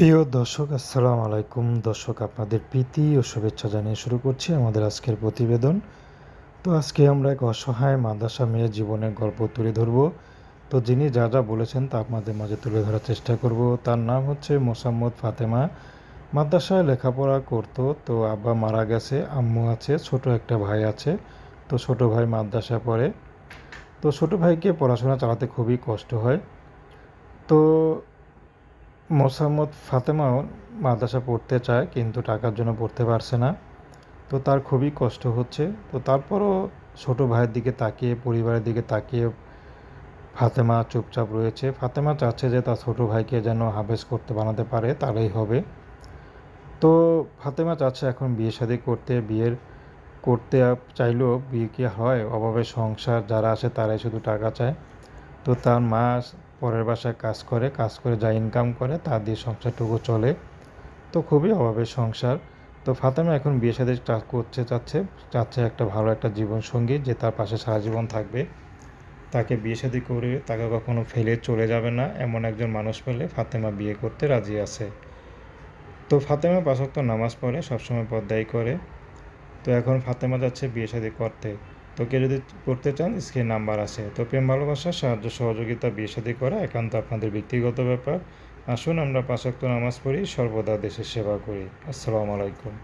প্রিয় দর্শক, আসসালামু আলাইকুম। দর্শক, আপনাদের প্রীতি ও শুভেচ্ছা জানিয়ে শুরু করছি আমাদের আজকের প্রতিবেদন। তো আজকে আমরা এক অসহায় মাদ্রাসা মেয়ের জীবনের গল্প তুলে ধরব। তো যিনি যা যা বলেছেন তা আপনাদের মাঝে তুলে ধরার চেষ্টা করব। তার নাম হচ্ছে মোসাম্মদ ফাতেমা। মাদ্রাসায় লেখাপড়া করতো, তো আব্বা মারা গেছে, আম্মু আছে, ছোট একটা ভাই আছে। তো ছোট ভাই মাদ্রাসা পড়ে। তো ছোট ভাইকে পড়াশোনা চালাতে খুবই কষ্ট হয়। তো মোসাম্মদ ফাতেমাও মাদ্রাসা পড়তে চায়, কিন্তু টাকার জন্য পড়তে পারছে না। তো তার খুবই কষ্ট হচ্ছে। তো তারপরও ছোট ভাইয়ের দিকে তাকিয়ে, পরিবারের দিকে তাকিয়ে ফাতেমা চুপচাপ রয়েছে। ফাতেমা চাচ্ছে যে তার ছোট ভাইকে যেন হাফেজ করতে বানাতে পারে, তারাই হবে। তো ফাতেমা চাচ্ছে এখন বিয়ে শাদি করতে। বিয়ের করতে চাইলেও বিয়ে কি হয়? অভাবের সংসার, যারা আছে তারাই শুধু টাকা চায়। তো তার মা পরের বাসায় কাজ করে কাজ করে যা ইনকাম করে তা দিয়ে সংসারটুকু চলে। তো খুবই অভাবের সংসার। তো ফাতেমা এখন বিয়ে সাথে করতে চাচ্ছে চাচ্ছে একটা ভালো একটা জীবন সঙ্গী যে তার পাশে সারা জীবন থাকবে। তাকে বিয়ে শাদী করে তাকে কখনো ফেলে চলে যাবে না, এমন একজন মানুষ পেলে ফাতেমা বিয়ে করতে রাজি আছে। তো ফাতেমা পাশক্ত নামাজ পড়ে, সবসময় পদ্মাই করে। তো এখন ফাতেমা যাচ্ছে বিয়ে শাদী করতে। তো কেউ যদি করতে চান, স্ক্রিন নাম্বার আছে। তো প্রেম ভালোবাসা, সাহায্য, সহযোগিতা, বিয়ে সাথে করা একান্ত আপনাদের ব্যক্তিগত ব্যাপার। আসুন আমরা পাঁচক্ত নামাজ পড়ি, সর্বদা দেশের সেবা করি। আসসালামু আলাইকুম।